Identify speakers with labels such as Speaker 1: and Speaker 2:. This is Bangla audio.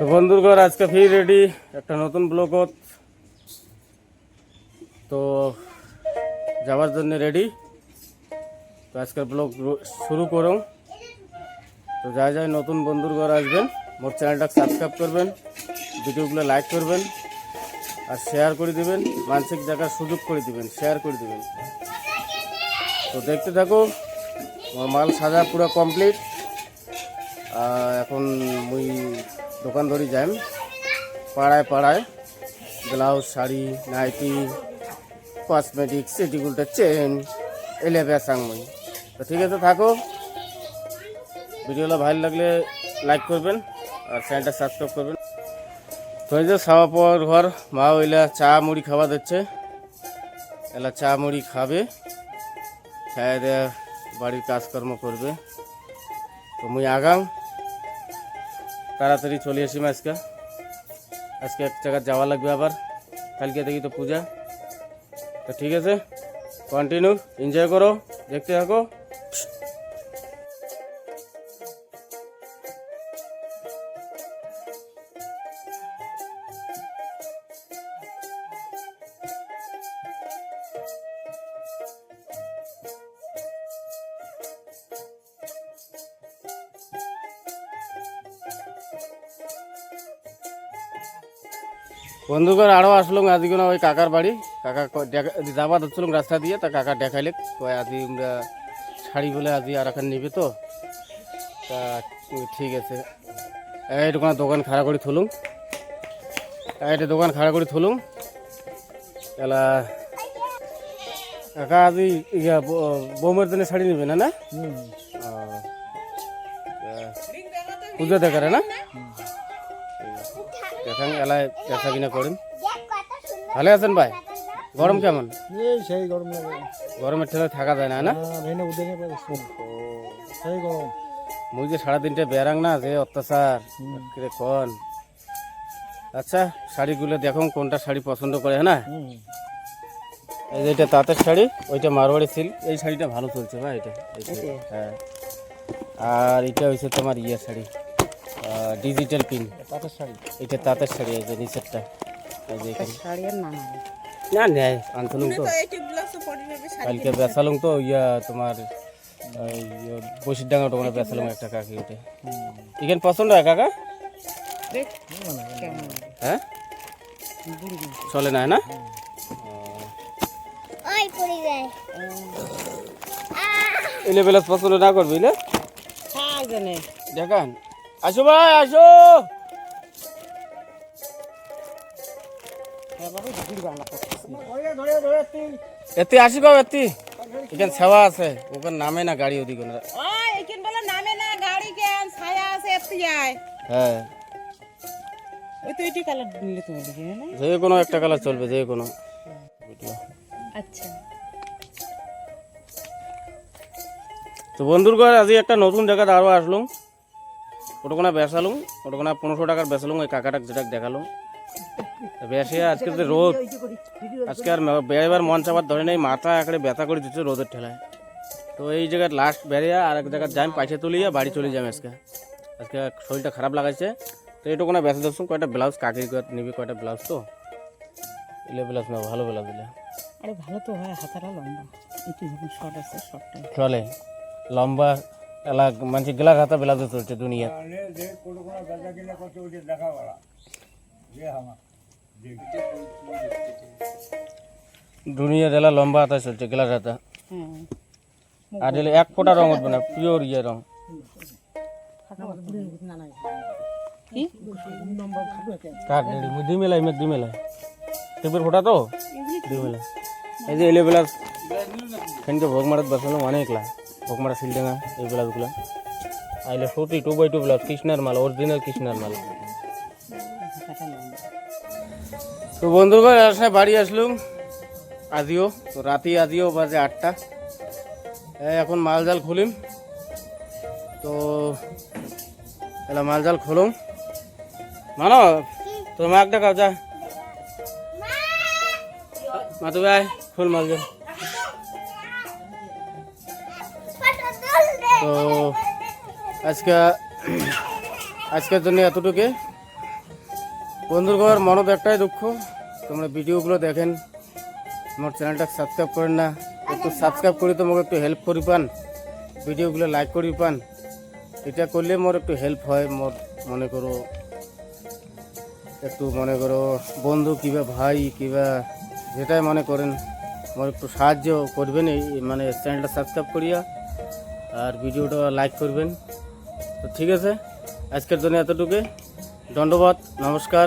Speaker 1: তো বন্ধুগণ আজকে ফির রেডি একটা নতুন ব্লগত তো যাওয়ার জন্য রেডি তো আজকের ব্লগ শুরু করুন। তো যা যাই নতুন বন্ধুর আসবেন, মোর চ্যানেলটা সাবস্ক্রাইব করবেন ভিডিওগুলো লাইক করবেন, আর শেয়ার করে দিবেন, মানসিক জায়গার সুযোগ করে দিবেন শেয়ার করে দিবেন। তো দেখতে থাকো মাল সাজা পুরো কমপ্লিট এখন মুই দোকান ধরি যাইম পাড়ায় পাড়ায় ব্লাউজ, শাড়ি, নাইটি কসমেটিক্স এটিগুলোতে চেন এলে বেসাং মুই তো ঠিক আছে, থাকো। ভিডিওটা ভালো লাগলে লাইক করবেন আর চ্যানেলটা সাবস্ক্রাইব করবেন। তো এই যে পাওয়ার ঘর, মা ওইলা চা মুড়ি খাওয়া দিচ্ছে। এলা চা মুড়ি খাবে। দেয়া বাড়ির কাজকর্ম করবে। তো মুই আগাম তাড়াতাড়ি চলে আসিম আজকে। আজকে এক জায়গায় যাওয়া লাগবে আবার। কালকে দেখি তো পূজা। তো ঠিক আছে কন্টিনিউ এনজয় করো, দেখতে থাকো। বন্ধুগণ আরও আসলাম আজকে না ওই কাকার বাড়ি। কাকা যাবা ধরছিলাম রাস্তা দিয়ে তা কাকা দেখাইলে কয় আজ আমরা শাড়ি বলে আজ আর এখন নিবে তো। তা ঠিক আছে। এই দোকান দোকান খাড়া করে থুলুম। এইটা দোকান খাড়া করে থুলুম। এলা কাকা আজ ইয়া বৌমের জন্য শাড়ি নিবে না না? পুজো দেখারে না? দেখান এলায় দেখা কিনা করেন। ভালো আছেন ভাই? গরম কেমন?
Speaker 2: সেই গরম
Speaker 1: গরমের ঠেলে থাকা যায় না না?
Speaker 2: নেবে সেই গরম।
Speaker 1: মুই যে সাড়ে তিনটে বেরাং না যে অত্যাচার কন। আচ্ছা শাড়িগুলো দেখুন কোনটা শাড়ি পছন্দ করে হ্যাঁ না? এই যে এটা তাঁতের শাড়ি ওইটা মারোয়াড়ি সিল্ক। এই শাড়িটা ভালো চলছে ভাই এটা। হ্যাঁ। আর এটা হচ্ছে তোমার ইয়ে শাড়ি। ডিজিটাল পিন
Speaker 2: তাঁতের শাড়ি।
Speaker 1: এটা তাঁতের শাড়ি এই যে নিচেরটা। এই যে এখানে। না নেয় আনছিলাম তো। কালকে বেসালুম তো ইয়া তোমার ওই বসির ডাঙ্গা টোকানে বেসালুম একটা কাকি উঠে এখানে পছন্দ হয় কাকা? হ্যাঁ। চলে না না? এলে বেলাস পছন্দ না করবি না? দেখান। আসো ভাই আসো। এতে আসি কবে এতে এখানে সেবা আছে ওখানে নামে না গাড়ি ওদিকে না।
Speaker 3: ওই এখান বলে নামে না গাড়ি কেন? ছায়া আছে এত যায়।
Speaker 1: হ্যাঁ। যে কোনো একটা কালার চলবে যে কোনো।
Speaker 3: আচ্ছা।
Speaker 1: তো বন্ধুর ঘর আজ একটা নতুন জায়গাতে আরও আসলুম। ওটুকুনা বেসালুম ওটুকুনা পনেরোশো টাকার বেসালুম ওই কাকাটাক যেটা দেখালুম তো আজকে যে রোদ আজকে আর বেরোবার মন চাবার ধরে নেই মাথা একেবারে ব্যথা করে দিচ্ছে রোদের ঠেলায়। তো এই জায়গায় লাস্ট বেরিয়ে আর এক জায়গায় যাই পয়সা তুলিয়ে বাড়ি চলে যাই আজকে। আজকে শরীরটা খারাপ লাগাচ্ছে তো এইটুকুনা বেসা দেখুন কয়টা ব্লাউজ কয়- নিবি কয়টা ব্লাউজ তো? ইলে ব্লাউজ না ভালো ব্লাউজ দিলে।
Speaker 3: আরে ভালো তো হয় হাতাটা লম্বা। একটু যখন শর্ট আছে শর্টটা
Speaker 1: চলে। লম্বা এলা মানুষ গেলা খাতা ব্লাউজ চলছে দুনিয়া দুনিয়া জেলা লম্বা হাতা চলছে গেলাস হাতা
Speaker 3: হ্যাঁ
Speaker 1: আর এলে এক ফোঁটা রং উঠবে না পিওর ইয়ে রং
Speaker 3: কি
Speaker 1: কার দি মেলাই মেঘ দি মেলাই টেপের ফোঁটা তো দি মেলাই এই যে এলে বেলা খানিকে ভোগ মারাত বসালাম অনেকলা ভোগ মারা সিলডাঙ্গা এই ব্লাউজগুলো। আইলে সত্যি টু বাই টু ব্লাউজ, কৃষ্ণার মাল অরিজিনাল কৃষ্ণার মাল। তো বন্ধুগণ আসে বাড়ি আসলুম। আজিও, তো রাতি আজিও বাজে আটটা। এখন মাল জাল খুলিম। তো এলা মাল জাল খুলুম। মানো, তোর মাক ডাকাও কাজা মা তো ভাই খুল মাল আজকে, আজকের জন্য এতটুকু। বন্ধুগর মনত একটাই দুঃখ, তোমরা ভিডিওগুলো দেখেন, আমার চ্যানেলটা সাবস্ক্রাইব করেন না, একটু সাবস্ক্রাইব করে তোমাকে একটু হেল্প করি পান, ভিডিওগুলো লাইক করি পান। এটা করলে মোর একটু হেল্প হয়, মোর মনে করো, একটু মনে করো, বন্ধু কিবা ভাই কিবা যেটাই মনে করেন, মোর একটু সাহায্য করবেন এই মানে চ্যানেলটা সাবস্ক্রাইব করিয়া, আর ভিডিওটা লাইক করবেন। তো ঠিক আছে আজকের জন্য এতটুকু ধন্যবাদ নমস্কার।